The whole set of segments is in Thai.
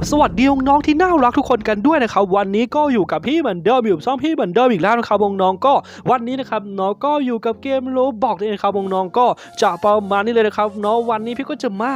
บสวัสดีน้องๆที่น่ารักทุกคนกันด้วยนะครับวันนี้ก็อยู่กับพี่เหมือนเดิมอยู่กับช่องพี่เหมือนเดิมอีกแล้วนะครับน้องๆก็วันนี้นะครับน้องก็อยู่กับเกมโลบอกนี่นะครับน้องๆก็จะประมาณนี้เลยนะครับเนาะวันนี้พี่ก็จะมา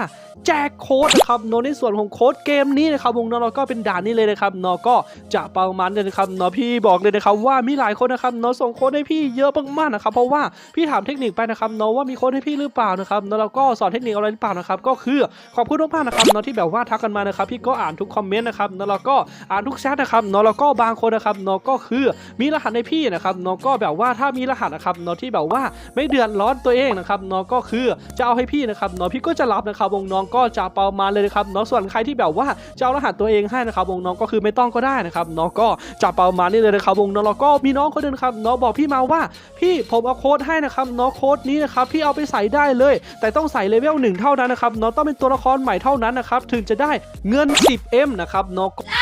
แจกโค้ดนะครับเนาะในส่วนของโค้ดเกมนี้นะครับน้องๆเราก็เป็นด่านนี้เลยนะครับเนาะก็จะประมาณนี้นะครับเนาะพี่บอกเลยนะครับว่ามีหลายคนนะครับเนาะส่งโค้ดให้พี่เยอะมากๆนะครับเพราะว่าพี่ถามเทคนิคไปนะครับเนาะว่ามีโค้ดให้พี่หรือเปล่านะครับเนาะเราก็สอนเทคนิคอะไรหรือเปล่านะครับก็คือขอบคุณมากๆนะครับเนาะที่แบบว่าทักกันมานะครับพี่ก็อ่านทุกคอมเมนต์นะครับเนาะแล้วก็อ่านทุกแชทนะครับเนาะแล้วก็บางคนนะครับเนาะก็คือมีรหัสในพี่นะครับเนาะก็แบบว่าถ้ามีรหัสนะครับเนาะที่แบบว่าไม่เดือดร้อนตัวเองนะครับเนาะก็คือจะเอาให้พี่นะครับเนาะพี่ก็จะรับนะครับวงน้องก็จะประมาณเลยนะครับเนาะส่วนใครที่แบบว่าจะเอารหัสตัวเองให้นะครับวงน้องก็คือไม่ต้องก็ได้นะครับเนาะก็จะประมาณนี้เลยนะครับวงน้องแล้วก็มีน้องคนหนึงครับเนาะบอกพี่มาว่าพี่ผมเอาโค้ดให้นะครับเนาะโค้ดนี้นะครับพี่เอาไปใส่ได้เลย แต่ต้องใส่เลเวลหนึ่งเท่านั้นนะครับเนาะต้องเป็นตัวละครใหม่เท่านั้นนะครับถึงจะได้เงิน 10M นะครับเนาะก็ก็จะ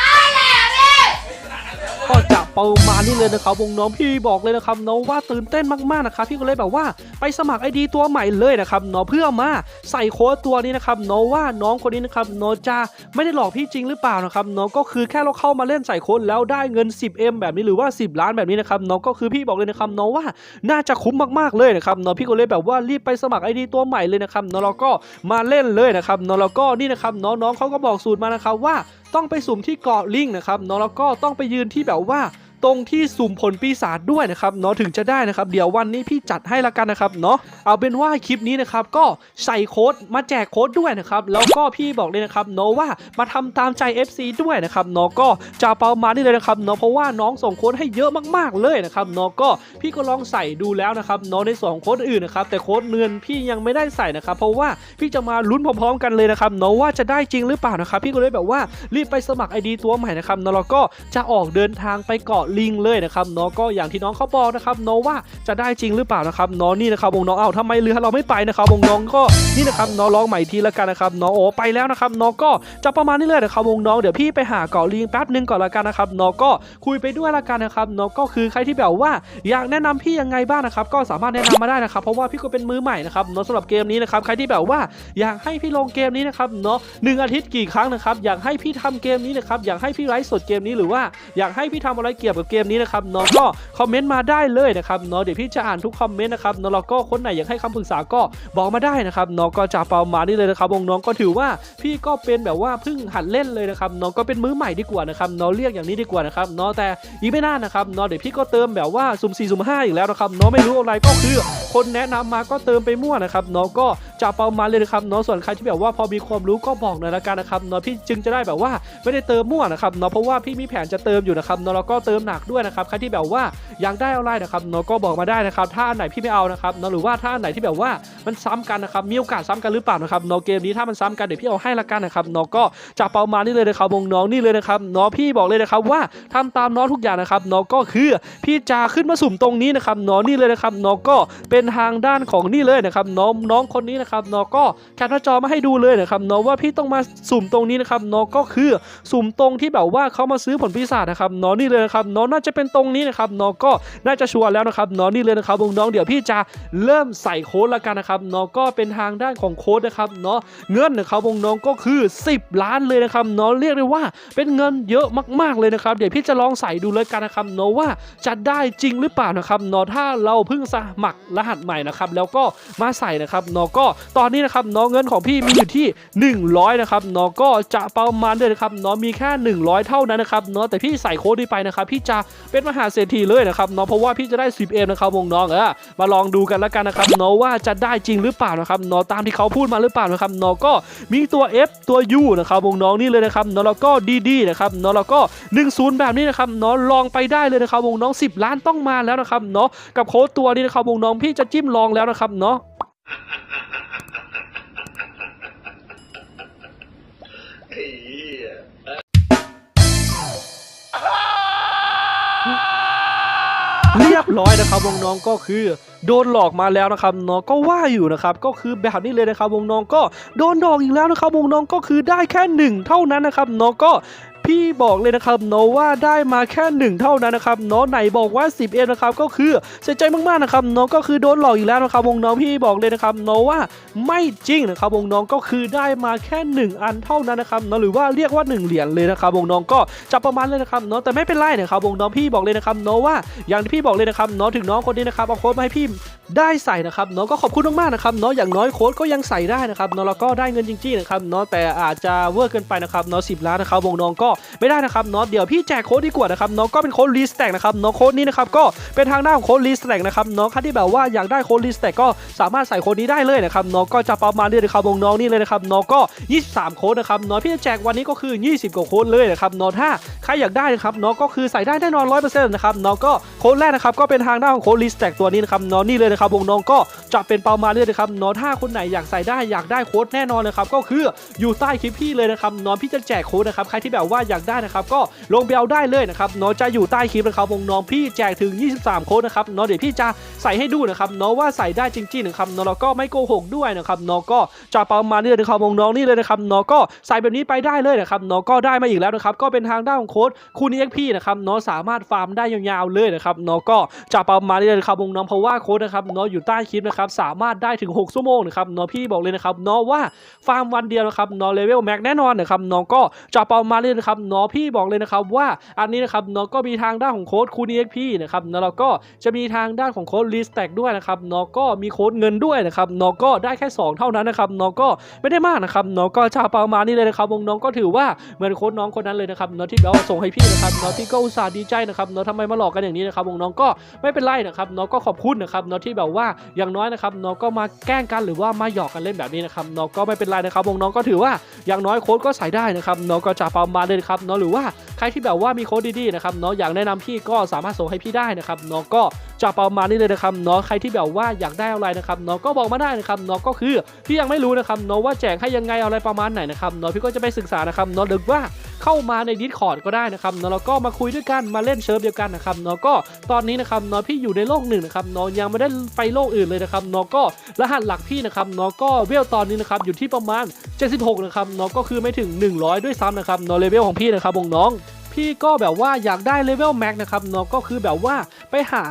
ประมาณนี้เลยนะครับวงน้องพี่บอกเลยนะครับเนาะว่าตื่นเต้นมากๆนะครับพี่ก็เลยแบบว่าไปสมัครไอดีตัวใหม่เลยนะครับเนาะเพื่อมาใส่โค้ดตัวนี้นะครับเนาะว่าน้องคนนี้นะครับเนาะจะไม่ได้หลอกพี่จริงหรือเปล่านะครับเนาะก็คือแค่เราเข้ามาเล่นใส่โค้ดแล้วได้เงิน 10M แบบนี้หรือว่า 10 ล้านแบบนี้นะครับเนาะก็คือพี่บอกเลยนะครับเนาะว่าน่าจะคุ้มมากๆเลยนะครับเนาะพี่ก็เลยแบบว่ารีบไปสมัครไอดีตัวใหม่เลยนะครับเนาะแล้วก็มาเล่นเลยนะครับเนาะแล้วก็นี่นะครับเนาะน้องเขาก็บอกสูตรมานะครับว่า ต้องไปสุ่มที่เกาะลิงนะครับเนาะแล้วก็ต้องไปยืนที่แบบว่า ตรงที่สุ่มผลปีศาจด้วยนะครับเนาะถึงจะได้นะครับ เดี๋ยววันนี้พี่จัดให้ละกันนะครับเนาะเอาเป็นว่าคลิปนี้นะครับก็ใส่โค้ดมาแจกโค้ดด้วยนะครับแล้วก็พี่บอกเลยนะครับเนาะว่ามาทำตามใจ FC ด้วยนะครับเนาะก็จะเประมาณนี้เลยนะครับเนาะเพราะว่าน้องส่งโค้ดให้เยอะมากๆเลยนะครับเนาะก็พี่ก็ลองใส่ดูแล้วนะครับเนาะในส่วนของโค้ดอื่นนะครับแต่โค้ดเงินพี่ยังไม่ได้ใส่นะครับ เพราะว่าพี่จะมาลุ้นพร้อมๆกันเลยนะครับเนาะว่าจะได้จริงหรือเปล่านะครับพี่ก็เลยแบบว่ารีบไปสมัคร ID ตัวใหม่นะครับเนาะแล้วก็จะออกเดินทางไปเกาะลิงเลยนะครับเนาะก็อย่างที่น้องเขาบอกนะครับเนาะว่าจะได้จริงหรือเปล่านะครับเนาะนี่นะครับวงน้องเอ้าทำไมเรือเราไม่ไปนะครับวงน้องก็นี่นะครับเนาะลองใหม่ทีละกันนะครับเนาะโอ้ไปแล้วนะครับเนาะก็จะประมาณนี้เลยนะครับวงน้องเดี๋ยวพี่ไปหาเกาะลิงแป๊บนึงก่อนละกันนะครับเนาะก็คุยไปด้วยละกันนะครับเนาะก็คือใครที่แบบว่าอยากแนะนำพี่ยังไงบ้างนะครับก็สามารถแนะนำมาได้นะครับเพราะว่าพี่ก็เป็นมือใหม่นะครับเนาะสำหรับเกมนี้นะครับใครที่แบบว่าอยากให้พี่ลงเกมนี้นะครับเนาะหนึ่งอาทิตย์กี่ครั้งนะครับอยากให้พี่ทำเกมนี้นะครับอยากให้พี่ไลฟ์สดเกมนี้หรือว่าอยากให้พี่ทำอะไรเกี่ยวกับเกมนี้นะครับเนาะก็คอมเมนต์มาได้เลยนะครับเนาะเดี๋ยวพี่จะอ่านทุกคอมเมนต์นะครับนาะแล้วก็คนไหนอยากให้คำปรึกษาก็บอกมาได้นะครับเนาะก็จะประมาณนี้เลยนะครับวงน้องก็ถือว่าพี่ก็เป็นแบบว่าเพิ่งหัดเล่นเลยนะครับเนาะก็เป็นมือใหม่ดีกว่านะครับเนาะเรียกอย่างนี้ดีกว่านะครับเนาะแต่อีกไม่นานนะครับเนาะเดี๋ยวพี่ก็เติมแบบว่าสุ่ม4สุ่ม5อีกแล้วนะครับเนาะไม่รู้อะไรก็คือคนแนะนำมาก็เติมไปมั่วนะครับเนาะก็ จะประมาณเลยนะครับเนาะส่วนใครที่แบบว่าพอมีความรู้ก็บอกหน่อยละกันนะครับเนาะพี่จึงจะได้แบบว่าไม่ได้เติมมั่วนะครับเนาะเพราะว่าพี่มีแผนจะเติมอยู่นะครับเนาะแล้วก็เติมหนักด้วยนะครับใครที่แบบว่าอยากได้อะไรนะครับเนาะก็บอกมาได้นะครับถ้าอันไหนพี่ไม่เอานะครับเนาะหรือว่าถ้าอันไหนที่แบบว่ามันซ้ำกันนะครับมีโอกาสซ้ำกันหรือเปล่านะครับเนาะเกมนี้ถ้ามันซ้ำกันเดี๋ยวพี่เอาให้ละกันนะครับเนาะก็จะประมาณนี้เลยนะครับวงน้องนี่เลยนะครับเนาะพี่บอกเลยนะครับว่าทำตามน้องทุกอย่างนะครับเนาะก็คือพี่จะขึ้นมาสุ่มตรงนี้นะครับเนาะนี่เลยนะครับเนาะก็เป็นทางด้านของนี่เลยนะครับน้องน้องคนนี้นะครับเนาะก็แคปหน้าจอมาให้ดูเลยนะครับเนาะว่าพี่ต้องมาสุ่มตรงนี้นะครับเนาะก็คือสุ่มตรงที่แบบว่าเขามาซื้อผลปีศาจนะครับเนาะนี่เลยนะครับเนาะน่าจะเป็นตรงนี้นะครับเนาะก็น่าจะชัวร์แล้วนะครับเนาะนี่เลยนะครับวงน้องเดี๋ยวพี่จะเริ่มใส่โค้ดแล้วกันนะครับเนาะก็เป็นทางด้านของโค้ดนะครับเนาะเงินนะครับวงน้องก็คือ 10 ล้านเลยนะครับเนาะเรียกได้ว่าเป็นเงินเยอะมากๆเลยนะครับเดี๋ยวพี่จะลองใส่ดูเลยกันนะครับเนาะว่าจะได้จริงหรือเปล่านะครับเนาะถ้าเราเพิ่งสมัครรหัสใหม่นะครับแล้วก็มาใส่นะครับเนาะก็ตอนนี้นะครับเนาะเงินของพี่มีอยู่ที่ 100 นะครับเนาะก็จะประมาณเลยนะครับเนาะมีแค่ 100 เท่านั้นนะครับเนาะแต่พี่ใส่โค้ดนี้ไปนะครับพี่จะเป็นมหาเศรษฐีเลยนะครับเนาะเพราะว่าพี่จะได้ 10M นะครับวงน้องเออมาลองดูกันแล้วกันนะครับเนาะว่าจะได้จริงหรือเปล่านะครับเนาะตามที่เขาพูดมาหรือเปล่านะครับเนาะก็มีตัว F ตัว U นะครับวงน้องนี่เลยนะครับเนาะแล้วก็ DD นะครับเนาะแล้วก็ 10 แบบนี้นะครับเนาะลองไปได้เลยนะครับวงน้อง 10 ล้านต้องมาแล้วนะครับเนาะกับโค้ดตัวนี้นะครับวงน้องพี่จะจิ้มลองแล้วนะครับเนาะ ร้อยนะครับวงน้องก็คือโดนหลอกมาแล้วนะครับน้องก็ว่าอยู่นะครับก็คือแบบนี้เลยนะครับวงน้องก็โดนดอกอีกแล้วนะครับวงน้องก็คือได้แค่หนึ่งเท่านั้นนะครับน้องก็ พี่บอกเลยนะครับเนว่าได้มาแค่หนึ่งเท่านั้นนะครับเนาะไหนบอกว่า 10เอ็นะครับก็คือเสียใจมากๆนะครับเนาะก็คือโดนหลอกอีกแล้วนะครับวงน้องพี่บอกเลยนะครับเนว่าไม่จริงนะครับวงน้องก็คือได้มาแค่หนึ่งอันเท่านั้นนะครับเนาะหรือว่าเรียกว่าหนึ่งเหรียญเลยนะครับวงน้องก็จะประมาณเลยนะครับเนาะแต่ไม่เป็นไรนะครับวงน้องพี่บอกเลยนะครับเนว่าอย่างที่พี่บอกเลยนะครับเนาะถึงน้องคนนี้นะครับเอาโค้ดมาให้พี่ได้ใส่นะครับเนาะก็ขอบคุณมากๆนะครับเนาะอย่างน้อยโค้ดก็ยังใส่ได้นะครับนาะแล้วก็ได้เงินจริงๆนะครับเนาะแต่อาจจะเวอร์เกินไปนะครับเนาะสิล้านนะครับวงน้องก็ไม่ได้นะครับเนาะเดี๋ยวพี่แจกโค้ดดีกว่านะครับเนาะก็เป็นโค้ดรีสแต็กนะครับเนาะโค้ดนี้นะครับก็เป็นทางหน้าของโค้ดรีสแต็กนะครับเนาะใครที่แบบว่าอยากได้โค้ดรีสแต็กก็สามารถใส่โค้ดนี้ได้เลยนะครับเนาะก็จะประมาณนี้เลยครับวงน้องนี่เลยนะครับเนาะก็ 23 โค้ดนะครับเนาะพี่จะแจกวันนี้ก็คือ 20 กว่าโค้ดเลยนะครับเนาะถ้าใครอยากได้นะครับเนาะก็คือใส่ได้แน่นอน 100%นะครับเนาะก็โค้ดแรกนะครับก็เป็นทางหน้าของโค้ดรีสแต็กตัวนี้นะครับเนาะนี่เลยนะครับวงน้องก็จะเป็นประมาณนี้นะครับเนาะถ้าคนไหนอยากใส่ได้อยากได้โค้ดแน่นอนนะครับก็คืออยู่ใต้คลิปพี่เลยนะครับเนาะพี่จะแจกโค้ดนะครับใครที่แบบว่าอยากได้นะครับก็ลงไปเอาได้เลยนะครับเนาะจะอยู่ใต้คลิปนะครับวงน้องพี่แจกถึง 23 โค้ดนะครับเนาะเดี๋ยวพี่จะใส่ให้ดูนะครับเนาะว่าใส่ได้จริงๆนะครับเนาะแล้วก็ไม่โกหกด้วยนะครับเนาะก็จะประมาณนี้เลยนะครับวงน้องนี่เลยนะครับเนาะก็ใส่แบบนี้ไปได้เลยนะครับเนาะก็ได้มาอีกแล้วนะครับก็เป็นทางด้านของโค้ดคูณ EXP นะครับเนาะสามารถฟาร์มได้ยาวๆเลยนะครับเนาะก็จะประมาณนี้เลยนะครับวงน้องเพราะว่าโค้ดนะครับเนาะอยู่ใต้คลิปนะครับสามารถได้ถึง 6 ชั่วโมงนะครับเนาะพี่บอกเลยนะครับเนาะว่าฟาร์มวันเดียวนะครับเนาะเลเวลแม็กแน่นอนนะครับเนาะก็จะประมาณนี้นะครับเนาะพี่บอกเลยนะครับว่าอันนี้นะครับเนาะก็มีทางด้านของโค้ดคูณ EXP นะครับเนาะแล้วก็จะมีทางด้านของโค้ดรีสแต็กด้วยนะครับเนาะก็มีโค้ดเงินด้วยนะครับเนาะก็ได้แค่ 2 เท่านั้นนะครับเนาะก็ไม่ได้มากนะครับเนาะก็จะประมาณนี้เลยนะครับวงน้องก็ถือว่าเหมือนโค้ดน้องคนนั้นเลยนะครับเนาะที่แบบว่าส่งให้พี่นะครับเนาะพี่ก็อุตส่าห์ดีใจนะครับเนาะทำไมมาหลอกกันอย่างนี้นะครับวงน้องก็ไม่เป็นไรนะครับเนาะก็ขอบคุณนะครับเนาะที่แบบว่าอย่างน้อยนะครับเนาะก็มาแกล้งกันหรือว่ามาหยอกกันเล่นแบบนี้นะครับเนาะก็ไม่เป็นไรนะครับวงน้องก็ถือว่าอย่างน้อยโค้ดก็ใส่ได้นะครับเนาะก็จะประมาณเลยนะครับเนาะหรือว่าใครที่แบบว่ามีโค้ดดีๆนะครับเนาะอยากแนะนำพี่ก็สามารถส่งให้พี่ได้นะครับเนาะก็จะประมาณนี้เลยนะครับเนาะใครที่แบบว่าอยากได้อะไรนะครับเนาะก็บอกมาได้นะครับเนาะก็คือพี่ยังไม่รู้นะครับเนาะว่าแจกให้ยังไงอะไรประมาณไหนนะครับเนาะพี่ก็จะไปศึกษานะครับเนาะหรือว่า เข้ามาใน Discord ก็ได้นะครับเนาะแล้วก็มาคุยด้วยกันมาเล่นเชิร์ฟเดียวกันนะครับเนาะก็ตอนนี้นะครับเนาะพี่อยู่ในโลกหนึ่งนะครับเนาะยังไม่ได้ไปโลกอื่นเลยนะครับเนาะก็รหัสหลักพี่นะครับเนาะก็เวลตอนนี้นะครับอยู่ที่ประมาณ 76 นะครับเนาะก็คือไม่ถึง 100 ด้วยซ้ำนะครับเนาะเลเวลของพี่นะครับวงน้อง พี่ก็แบบว่าอยากได้เลเวลแม็กนะครับเนาะก็คือแบบว่าไปหา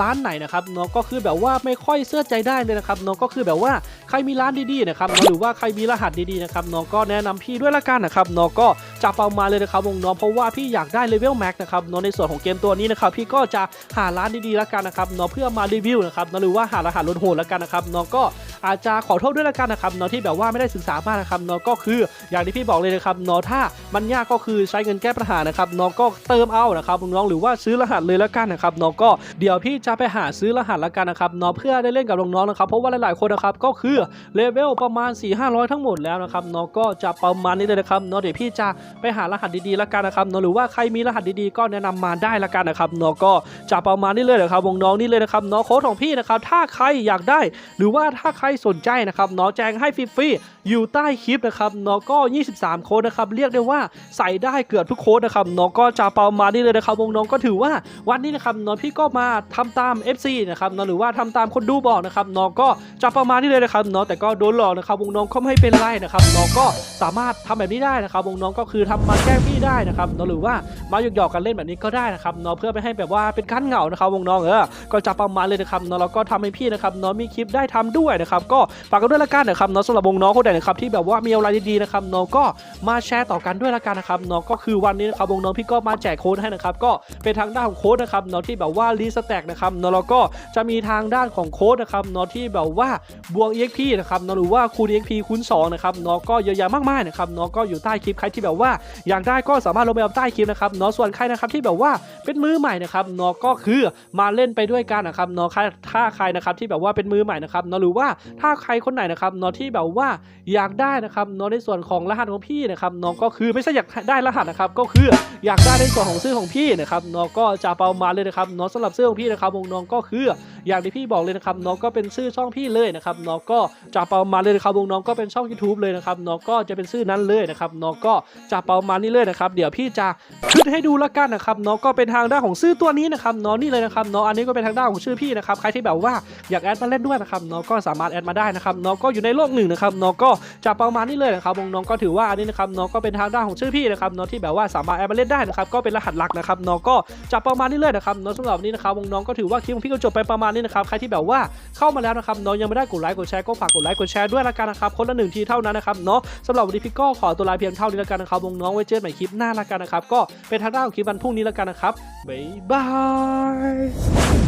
ร้านไหนนะครับเนาะก็คือแบบว่าไม่ค่อยเสื้อใจได้เลยนะครับเนาะก็คือแบบว่าใครมีร้านดีๆนะครับหรือว่าใครมีรหัสดีๆนะครับเนาะก็แนะนำพี่ด้วยละกันนะครับเนาะก็จะเอามาเลยนะครับวงน้องเพราะว่าพี่อยากได้เลเวลแม็กนะครับเนาะในส่วนของเกมตัวนี้นะครับพี่ก็จะหาร้านดีๆละกันนะครับเนาะเพื่อมารีวิวนะครับเนาะหรือว่าหารหัสลดโหดละกันนะครับเนาะก็อาจจะขอโทษด้วยละกันนะครับเนาะที่แบบว่าไม่ได้ศึกษามากนะครับเนาะก็คืออย่างที่พี่บอกเลยนะครับเนาะถ้ามันยากก็คือใช้เงินแก้ปัญหานะครับเนาะก็เติมเอานะครับน้องหรือว่าซื้อรหัสเลยละกันนะครับเนาะก็เดี๋ยวพี่จะไปหาซื้อรหัสละกันนะครับเนาะเพื่อได้เล่นกับน้องๆนะครับเพราะว่าหลายๆคนนะครับก็คือเลเวลประมาณ 4 5 0 0 ทั้งหมดแล้วนะครับเนาะก็จะประมาณนี้เลยนะครับเนาะเดี๋ยวพี่จะไปหารหัสดีๆละกันนะครับเนาะหรือว่าใครมีรหัสดีๆก็แนะนำมาได้ละกันนะครับเนาะก็จะประมาณนี้เลยนะครับวงน้องนี่เลยนะครับเนาะโค้ดของพี่นะครับถ้าใครอยากได้ หรือว่าถ้าใครสนใจนะครับเนาะแจ้งให้ฟรีๆอยู่ใต้คลิปนะครับเนาะก็ 23 โค้ดนะครับเรียกได้ว่าใส่ได้เกือบทุกโค้ดนะครับเนาะก็จะประมาณนี้เลยนะครับวงน้องก็ถือว่าวันนี้นะครับเนาะพี่ก็มาทำตาม FC นะครับเนาะหรือว่าทำตามคนดูบอกนะครับเนาะก็จะประมาณนี้เลยนะครับเนาะแต่ก็โดนหลอกนะครับวงน้องก็ไม่เป็นไรนะครับเนาะก็สามารถทำแบบนี้ได้นะครับวงน้องก็คือทำมาแกล้งพี่ได้นะครับเนาะหรือว่ามาหยอกๆกันเล่นแบบนี้ก็ได้นะครับเนาะเพื่อไม่ให้แบบว่าเป็นขั้นเหงานะครับวงน้องเออก็จะประมาณเลยนะครับเนาะแล้วก็ทำให้พี่นะครับเนาะมีคลิปได้ทำด้วยนะครับก็ฝากกันด้วยละกันนะครับเนาะสำหรับวงน้องคนไหนนะครับที่แบบว่ามีอะไรดีๆนะครับเนาะก็มาแชร์ต่อกันด้วยละกันนะครับเนาะก็คือวันนี้นะครับวงน้องพี่ก็มาแจกโค้ดให้นะครับก็เป็นทางด้านของโค้ดนะครับเนาะที่แบบว่ารีสแต็กนะครับเนาะแล้วก็จะมีทางด้านของโค้ดนะครับเนาะที่แบบว่าบวก EXP นะครับเนาะหรือว่าคูณ EXP คูณ2นะครับเนาะก็เยอะแยะมากมายนะครับเนาะก็อยู่ใต้คลิปใครที่แบบว่า อยากได้ก็สามารถลงไปเอาใต้คลิปนะครับเนาะส่วนใครนะครับที่แบบว่าเป็นมือใหม่นะครับเนาะก็คือมาเล่นไปด้วยกันนะครับเนาะถ้าถ้าใครนะครับที่แบบว่าเป็นมือใหม่นะครับเนาะหรือว่าถ้าใครคนไหนนะครับเนาะที่แบบว่าอยากได้นะครับเนาะในส่วนของรหัสของพี่นะครับน้องก็คือไม่ใช่อยากได้รหัสนะครับก็คืออยากได้ในส่วนของเสื้อของพี่นะครับน้องก็จะเอามาเลยนะครับน้องสำหรับเสื้อของพี่นะครับวงน้องก็คืออย่างที่พี่บอกเลยนะครับเนาะก็เป็นชื่อช่องพี่เลยนะครับเนาะก็จะเอามาเลยนะครับวงน้องก็เป็นช่อง YouTube เลยนะครับเนาะก็จะเป็นชื่อนั้นเลยนะครับเนาะก็จะเอามานี่เลยนะครับเดี๋ยวพี่จะขึ้นให้ดูละกันนะครับเนาะก็เป็นทางด้านของชื่อตัวนี้นะครับเนาะนี่เลยนะครับเนาะอันนี้ก็เป็นทางด้านของชื่อพี่นะครับใครที่แบบว่าอยากแอดมาเล่นด้วยนะครับเนาะก็สามารถแอดมาได้นะครับเนาะก็อยู่ในโลกหนึ่งนะครับเนาะก็จะประมาณนี้เลยนะครับวงน้องก็ถือว่าอันนี้นะครับเนาะก็เป็นทางด้านของชื่อพี่นะครับเนาะที่แบบว่าสามารถแอดมาเล่นได้นะครับก็เป็นรหัสหลักนะครับเนาะก็จะประมาณนี้เลยนะครับเนาะสำหรับวันนี้นะครับน้องก็ถือว่าคลิปของพี่ก็จบไปประมาณนี้นะครับใครที่แบบว่าเข้ามาแล้วนะครับเนาะยังไม่ได้กดไลค์กดแชร์ก็ฝากกดไลค์กดแชร์ด้วยละกันนะครับคนละหนึ่งทีเท่านั้นนะครับเนาะสำหรับวันนี้พี่ก็ขอตัวลาเพียงเท่านี้ละกันนะครับน้องไว้เจอใหม่คลิปหน้าละกันนะครับก็เป็นทางด้านของคลิปวันพรุ่งนี้ละกันนะครับบ๊ายบาย